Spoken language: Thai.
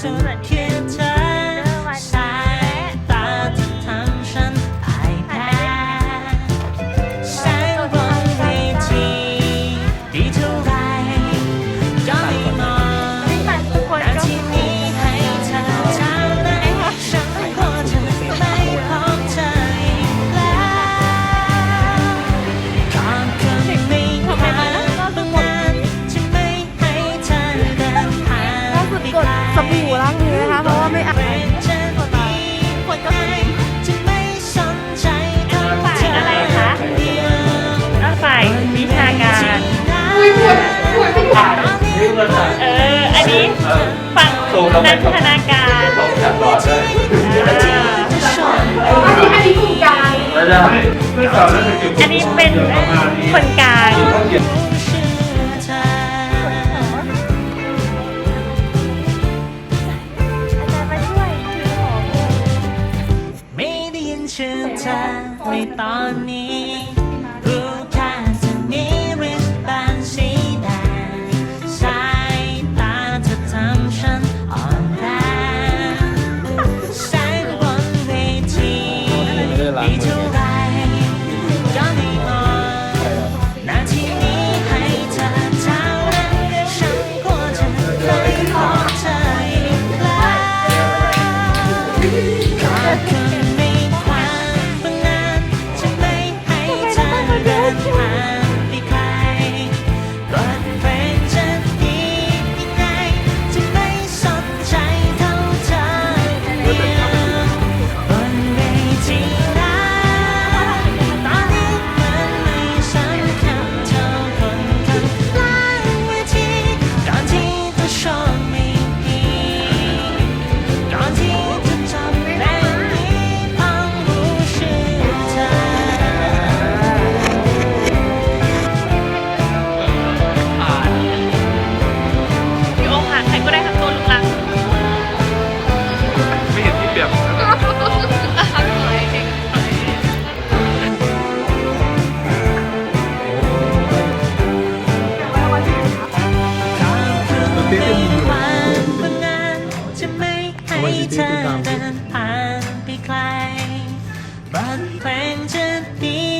升天。 รงตำแหนัน่งครับธนาการตรงจากหลอดเลยอันนี้อันนี้กลุ่มกลางแล้วจะไม่สาวแล้วจะเก็บอันนี้เป็นคนกลางต้องเก็บไม่ได้ยินชื่อเธอในตอนนี้ ให้เธอเดินผ่านไปไกลบางเพลงจะดี